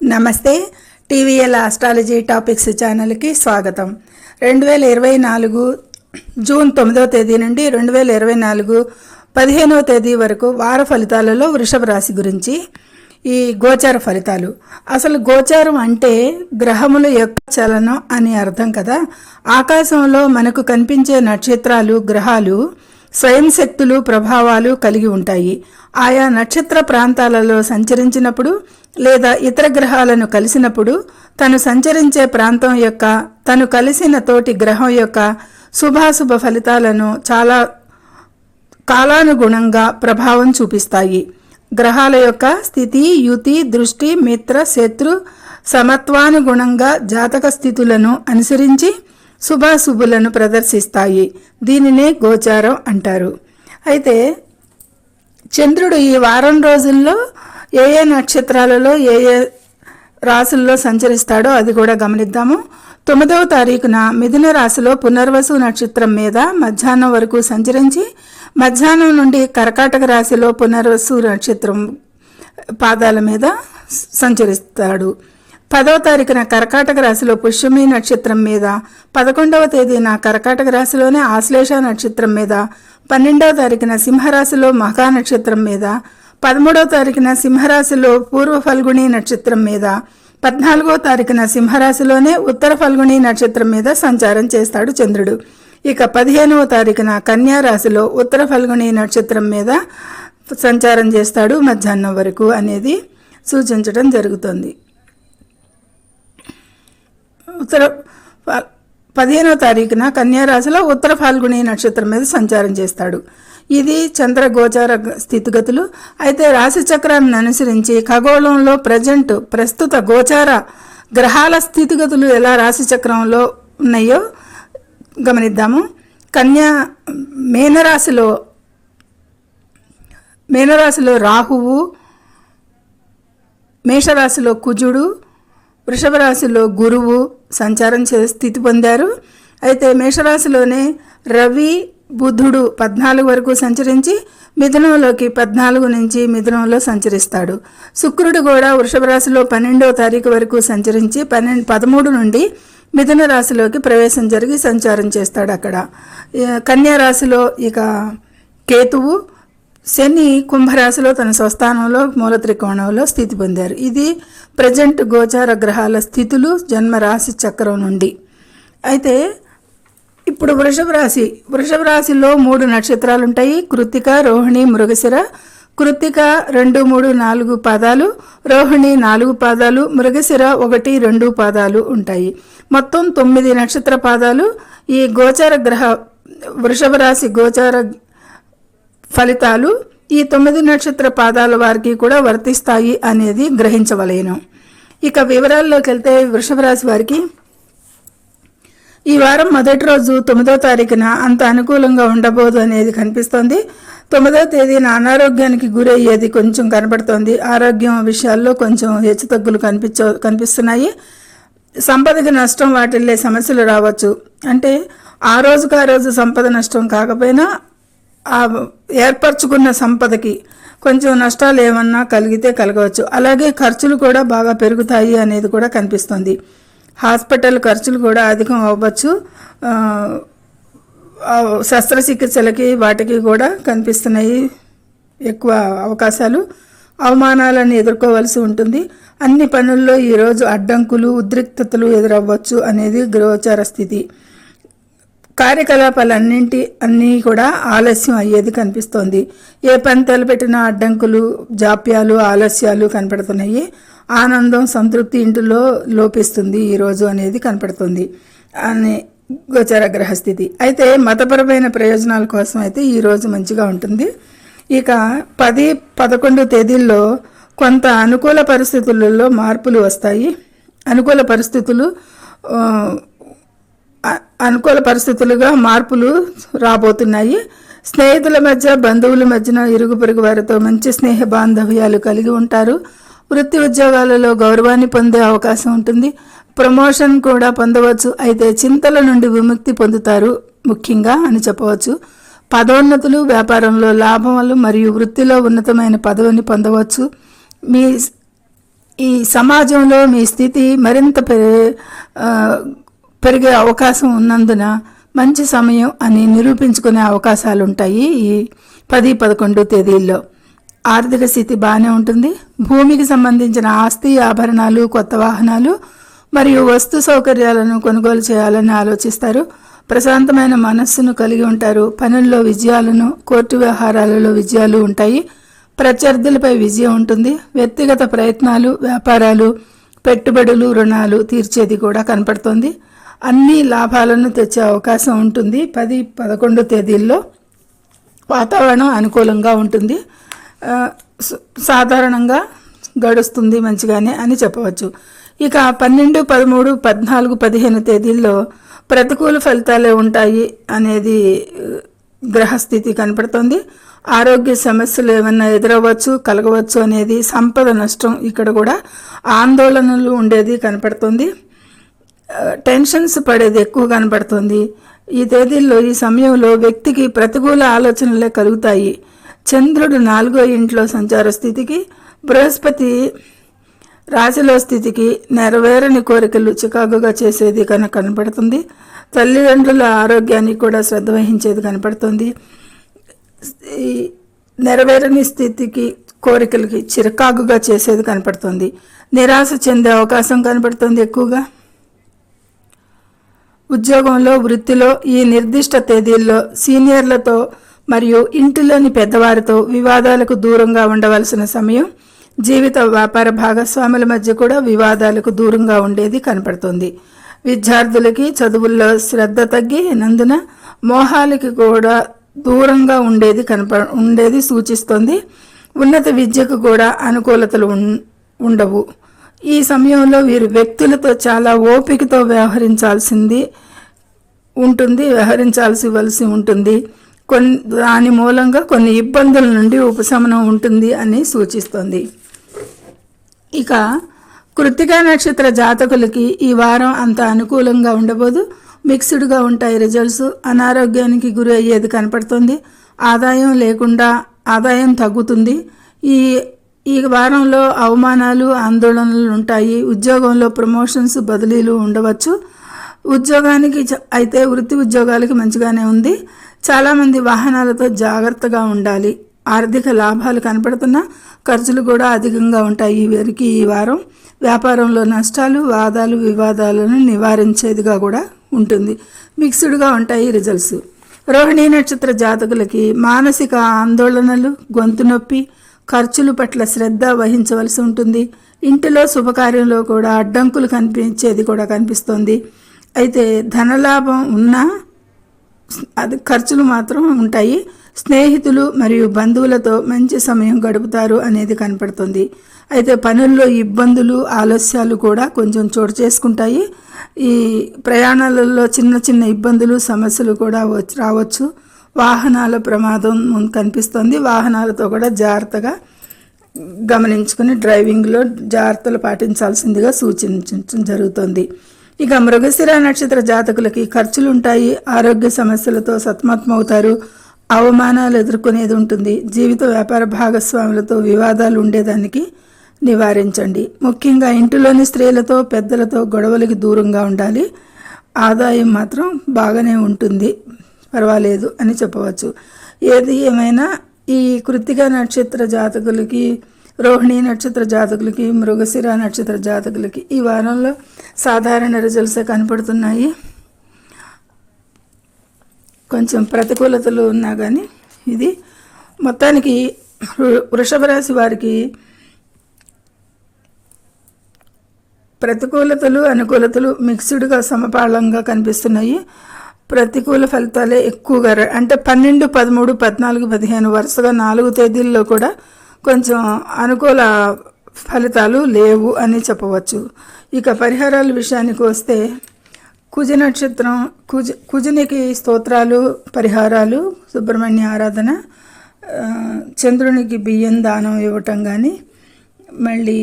నమస్తే. TVL astrology topics ఛానల్కి స్వాగతం. రెండు వేల ఇరవై నాలుగు జూన్ తొమ్మిదవ తేదీ నుండి రెండు వేల ఇరవై నాలుగు పదిహేనవ తేదీ వరకు వార ఫలితాలలో వృషభ రాశి గురించి ఈ గోచార ఫలితాలు. అసలు గోచారం అంటే గ్రహముల యొక్క చలనం అని అర్థం కదా? ఆకాశంలో మనకు కనిపించే నక్షత్రాలు గ్రహాలు స్వయం శక్తులు ప్రభావాలు కలిగి ఉంటాయి. ఆయా నక్షత్ర ప్రాంతాలలో సంచరించినప్పుడు లేదా ఇతర గ్రహాలను కలిసినప్పుడు తను సంచరించే ప్రాంతం యొక్క తను కలిసిన తోటి గ్రహం యొక్క శుభాశుభ ఫలితాలను చాలా కాలానుగుణంగా ప్రభావం చూపిస్తాయి. గ్రహాల యొక్క స్థితి యుతి దృష్టి మిత్ర శత్రు సమత్వానుగుణంగా జాతక స్థితులను అనుసరించి శుభాశుభులను ప్రదర్శిస్తాయి. దీనినే గోచారం అంటారు. అయితే చంద్రుడు ఈ వారం రోజుల్లో ఏ ఏ నక్షత్రాలలో ఏ ఏ రాశుల్లో సంచరిస్తాడో అది కూడా గమనిద్దాము. తొమ్మిదవ తారీఖున మిథున రాశిలో పునర్వసు నక్షత్రం మీద మధ్యాహ్నం వరకు సంచరించి మధ్యాహ్నం నుండి కర్కాటక రాశిలో పునర్వసు నక్షత్రం పాదాల మీద సంచరిస్తాడు. పదవ తారీఖున కర్కాటక రాశిలో పుష్యమి నక్షత్రం మీద పదకొండవ తేదీన కర్కాటక రాశిలోనే ఆశ్లేష నక్షత్రం మీద పన్నెండవ తారీఖున సింహరాశిలో మహా నక్షత్రం మీద పదమూడవ తారీఖున సింహరాశిలో పూర్వ ఫల్గుణి నక్షత్రం మీద పద్నాలుగో తారీఖున సింహరాశిలోనే ఉత్తర ఫల్గుణి నక్షత్రం మీద సంచారం చేస్తాడు చంద్రుడు. ఇక పదిహేనవ తారీఖున కన్యా రాశిలో ఉత్తర ఫల్గుణి నక్షత్రం మీద సంచారం చేస్తాడు మధ్యాహ్నం వరకు అనేది సూచించడం జరుగుతుంది. ఉత్తర పదిహేనవ తారీఖున కన్యారాశిలో ఉత్తర ఫాల్గుణి నక్షత్రం మీద సంచారం చేస్తాడు. ఇది చంద్రగోచార స్థితిగతులు. అయితే రాశి చక్రాన్ని అనుసరించి ఖగోళంలో ప్రజెంట్ ప్రస్తుత గోచార గ్రహాల స్థితిగతులు ఎలా రాశి చక్రంలో ఉన్నాయో గమనిద్దాము. కన్యా మేనరాశిలో మేనరాశిలో రాహువు మేషరాశిలో కుజుడు వృషభ రాశిలో గురువు సంచారం చే స్థితి పొందారు. అయితే మేషరాశిలోనే రవి బుధుడు పద్నాలుగు వరకు సంచరించి మిథునంలోకి పద్నాలుగు నుంచి మిథునంలో సంచరిస్తాడు. శుక్రుడు కూడా వృషభ రాశిలో పన్నెండవ తారీఖు వరకు సంచరించి పన్నెండు పదమూడు నుండి మిథున రాశిలోకి ప్రవేశం జరిగి సంచారం చేస్తాడు అక్కడ. కన్యా రాశిలో ఇక కేతువు శని కుంభరాశిలో తన స్వస్థానంలో మూల త్రికోణంలో స్థితి పొందారు. ఇది ప్రజెంట్ గోచార గ్రహాల స్థితులు జన్మరాశి చక్రం నుండి. అయితే ఇప్పుడు వృషభ రాశి. వృషభ రాశిలో మూడు నక్షత్రాలు ఉంటాయి కృత్తిక రోహిణి మృగశిర. కృత్తిక రెండు మూడు నాలుగు పాదాలు. రోహిణి నాలుగు పాదాలు. మృగశిర ఒకటి రెండు పాదాలు ఉంటాయి. మొత్తం తొమ్మిది నక్షత్ర పాదాలు. ఈ గోచార గ్రహ వృషభ రాశి గోచార ఫలితాలు ఈ తొమ్మిది నక్షత్ర పాదాల వారికి కూడా వర్తిస్తాయి అనేది గ్రహించవలేను. ఇక వివరాల్లోకి వెళ్తే వృషభ రాశి వారికి ఈ వారం మొదటి రోజు తొమ్మిదో తారీఖున అంత అనుకూలంగా ఉండబోదు అనేది కనిపిస్తోంది. తొమ్మిదో తేదీన అనారోగ్యానికి గురయ్యేది కొంచెం కనబడుతోంది. ఆరోగ్యం విషయాల్లో కొంచెం హెచ్చుతగ్గులు కనిపించ కనిపిస్తున్నాయి. సంపదకి నష్టం వాటిల్లే సమస్యలు రావచ్చు. అంటే ఆ రోజుకు ఆ రోజు సంపద నష్టం కాకపోయినా ఆ ఏర్పరచుకున్న సంపదకి కొంచెం నష్టాలు ఏమన్నా కలిగితే కలగవచ్చు. అలాగే ఖర్చులు కూడా బాగా పెరుగుతాయి అనేది కూడా కనిపిస్తుంది. హాస్పిటల్ ఖర్చులు కూడా అధికం అవ్వచ్చు. శస్త్రచికిత్సలకి వాటికి కూడా కనిపిస్తున్నాయి ఎక్కువ అవకాశాలు. అవమానాలను ఎదుర్కోవలసి ఉంటుంది. అన్ని పనుల్లో ఈరోజు అడ్డంకులు ఉద్రిక్తతలు ఎదురవ్వచ్చు అనేది గృహోచార స్థితి. కార్యకలాపాలన్నింటి అన్నీ కూడా ఆలస్యం అయ్యేది కనిపిస్తోంది. ఏ పని తలపెట్టినా అడ్డంకులు జాప్యాలు ఆలస్యాలు కనపడుతున్నాయి. ఆనందం సంతృప్తి ఇంటిలో లోపిస్తుంది ఈరోజు అనేది కనపడుతుంది అని గోచర గ్రహస్థితి అయితే మతపరమైన ప్రయోజనాల కోసం అయితే ఈరోజు మంచిగా ఉంటుంది. ఇక పది పదకొండు తేదీల్లో కొంత అనుకూల పరిస్థితులలో మార్పులు వస్తాయి. అనుకూల పరిస్థితులు అనుకూల పరిస్థితులుగా మార్పులు రాబోతున్నాయి. స్నేహితుల మధ్య బంధువుల మధ్యన ఇరుగు పొరుగు వారితో మంచి స్నేహ బాంధవ్యాలు కలిగి ఉంటారు. వృత్తి ఉద్యోగాలలో గౌరవాన్ని పొందే అవకాశం ఉంటుంది. ప్రమోషన్ కూడా పొందవచ్చు. అయితే చింతల నుండి విముక్తి పొందుతారు ముఖ్యంగా అని చెప్పవచ్చు. పదోన్నతులు వ్యాపారంలో లాభములు మరియు వృత్తిలో ఉన్నతమైన పదవిని పొందవచ్చు. మీ ఈ సమాజంలో మీ స్థితి మరింత పెరి- పెరిగే అవకాశం ఉన్నందున మంచి సమయం అని నిరూపించుకునే అవకాశాలు ఉంటాయి ఈ పది పదకొండు తేదీల్లో. ఆర్థిక స్థితి బాగానే ఉంటుంది. భూమికి సంబంధించిన ఆస్తి ఆభరణాలు కొత్త వాహనాలు మరియు వస్తు సౌకర్యాలను కొనుగోలు చేయాలని ఆలోచిస్తారు. ప్రశాంతమైన మనస్సును కలిగి ఉంటారు. పనుల్లో విజయాలను కోర్టు వ్యవహారాలలో విజయాలు ఉంటాయి. ప్రత్యర్థులపై విజయం ఉంటుంది. వ్యక్తిగత ప్రయత్నాలు వ్యాపారాలు పెట్టుబడులు రుణాలు తీర్చేది కూడా కనపడుతుంది. అన్ని లాభాలను తెచ్చే అవకాశం ఉంటుంది. పది పదకొండు తేదీల్లో వాతావరణం అనుకూలంగా ఉంటుంది. సాధారణంగా గడుస్తుంది మంచిగానే అని చెప్పవచ్చు. ఇక పన్నెండు పదమూడు పద్నాలుగు పదిహేను తేదీల్లో ప్రతికూల ఫలితాలే ఉంటాయి అనేది గ్రహస్థితి కనపడుతుంది. ఆరోగ్య సమస్యలు ఏమన్నా ఎదురవ్వచ్చు కలగవచ్చు అనేది సంపద నష్టం ఇక్కడ కూడా ఆందోళనలు ఉండేది కనపడుతుంది. టెన్షన్స్ పడేది ఎక్కువ కనబడుతుంది. ఈ తేదీల్లో ఈ సమయంలో వ్యక్తికి ప్రతికూల ఆలోచనలే కలుగుతాయి. చంద్రుడు నాలుగో ఇంట్లో సంచార స్థితికి బృహస్పతి రాశిలో స్థితికి నెరవేరని కోరికలు చికాకుగా చేసేది కనుక కనపడుతుంది తల్లిదండ్రుల ఆరోగ్యానికి కూడా శ్రద్ధ వహించేది కనపడుతుంది నెరవేరని స్థితికి కోరికలకి చిరకాగుగా చేసేది కనపడుతుంది నిరాశ చెందే అవకాశం కనపడుతుంది ఎక్కువగా. ఉద్యోగంలో వృత్తిలో ఈ నిర్దిష్ట తేదీల్లో సీనియర్లతో మరియు ఇంటిలోని పెద్దవారితో వివాదాలకు దూరంగా ఉండవలసిన సమయం జీవిత వ్యాపార భాగస్వాముల మధ్య కూడా వివాదాలకు దూరంగా ఉండేది కనపడుతుంది. విద్యార్థులకి చదువుల్లో శ్రద్ధ తగ్గి నందున మోహాలకి కూడా దూరంగా ఉండేది కనప ఉండేది సూచిస్తుంది. ఉన్నత విద్యకు కూడా అనుకూలతలు ఉండవు. ఈ సమయంలో వీరు వ్యక్తులతో చాలా ఓపికతో వ్యవహరించాల్సింది ఉంటుంది వ్యవహరించాల్సి వలసి ఉంటుంది. కొన్ని దాని మూలంగా కొన్ని ఇబ్బందుల నుండి ఉపశమనం ఉంటుంది అని సూచిస్తుంది. ఇక కృత్తికా నక్షత్ర జాతకులకి ఈ వారం అంత అనుకూలంగా ఉండబోదు. మిక్స్డ్గా ఉంటాయి రిజల్ట్స్. అనారోగ్యానికి గురి అయ్యేది కనపడుతుంది. ఆదాయం లేకుండా ఆదాయం తగ్గుతుంది. ఈ ఈ వారంలో అవమానాలు ఆందోళనలు ఉంటాయి. ఉద్యోగంలో ప్రమోషన్స్ బదిలీలు ఉండవచ్చు. ఉద్యోగానికి అయితే వృత్తి ఉద్యోగాలకి మంచిగానే ఉంది. చాలామంది వాహనాలతో జాగ్రత్తగా ఉండాలి. ఆర్థిక లాభాలు కనపడుతున్నా ఖర్చులు కూడా అధికంగా ఉంటాయి వీరికి ఈ వారం. వ్యాపారంలో నష్టాలు వాదాలు వివాదాలను నివారించేదిగా కూడా ఉంటుంది. మిక్స్డ్గా ఉంటాయి రిజల్ట్స్. రోహిణీ నక్షత్ర జాతకులకి మానసిక ఆందోళనలు గొంతు నొప్పి ఖర్చుల పట్ల శ్రద్ధ వహించవలసి ఉంటుంది. ఇంటిలో శుభకార్యంలో కూడా అడ్డంకులు కనిపించేది కూడా కనిపిస్తుంది. అయితే ధనలాభం ఉన్నా అది ఖర్చులు మాత్రం ఉంటాయి. స్నేహితులు మరియు బంధువులతో మంచి సమయం గడుపుతారు అనేది కనపడుతుంది. అయితే పనుల్లో ఇబ్బందులు ఆలస్యాలు కూడా కొంచెం చోటు చేసుకుంటాయి. ఈ ప్రయాణాలలో చిన్న చిన్న ఇబ్బందులు సమస్యలు కూడా రావచ్చు. వాహనాల ప్రమాదం ముందు కనిపిస్తుంది. వాహనాలతో కూడా జాగ్రత్తగా గమనించుకుని డ్రైవింగ్లో జాగ్రత్తలు పాటించాల్సిందిగా సూచించడం జరుగుతుంది. ఇక మృగశిర నక్షత్ర జాతకులకి ఖర్చులు ఉంటాయి ఆరోగ్య సమస్యలతో సతమతమవుతారు. అవమానాలు ఎదుర్కొనేది ఉంటుంది. జీవిత వ్యాపార భాగస్వాములతో వివాదాలు ఉండేదానికి నివారించండి. ముఖ్యంగా ఇంటిలోని స్త్రీలతో పెద్దలతో గొడవలకి దూరంగా ఉండాలి. ఆదాయం మాత్రం బాగానే ఉంటుంది. పర్వాలేదు అని చెప్పవచ్చు. ఏది ఏమైనా ఈ కృత్తిక నక్షత్ర జాతకులకి రోహిణి నక్షత్ర జాతకులకి మృగశిర నక్షత్ర జాతకులకి ఈ వారంలో సాధారణ రిజల్ట్స్ కనపడుతున్నాయి? కొంచెం ప్రతికూలతలు ఉన్నా కానీ ఇది మొత్తానికి వృషభ రాశి వారికి ప్రతికూలతలు అనుకూలతలు మిక్స్డ్గా సమపాళంగా కనిపిస్తున్నాయి. ప్రతికూల ఫలితాలే ఎక్కువగా అంటే పన్నెండు పదమూడు పద్నాలుగు పదిహేను వరుసగా నాలుగు తేదీల్లో కూడా కొంచెం అనుకూల ఫలితాలు లేవు అని చెప్పవచ్చు. ఇక పరిహారాల విషయానికి వస్తే కుజ నక్షత్రం కుజ కుజునికి స్తోత్రాలు పరిహారాలు సుబ్రహ్మణ్య ఆరాధన చంద్రునికి బియ్యం దానం ఇవ్వటం కానీ మళ్ళీ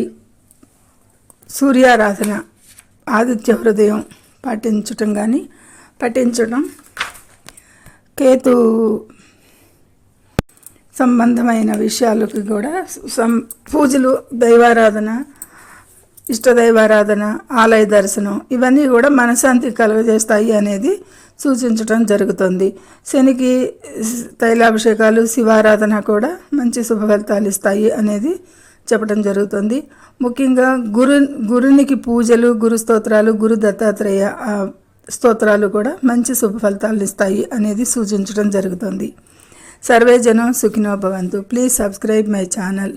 సూర్యారాధన ఆదిత్య హృదయం పాటించటం కానీ పఠించడం కేతు సంబంధమైన విషయాలకు కూడా సం పూజలు దైవారాధన ఇష్టదైవారాధన ఆలయ దర్శనం ఇవన్నీ కూడా మనశాంతి కలుగజేస్తాయి అనేది సూచించడం జరుగుతుంది. శనికి తైలాభిషేకాలు శివారాధన కూడా మంచి శుభ ఫలితాలు ఇస్తాయి అనేది చెప్పడం జరుగుతుంది. ముఖ్యంగా గురు గురునికి పూజలు గురు స్తోత్రాలు గురు దత్తాత్రేయ స్తోత్రాలు కూడా మంచి శుభ ఫలితాలు ఇస్తాయి అనేది సూచించడం జరుగుతుంది. సర్వే జనం సుఖినో భవంతు. Please subscribe my channel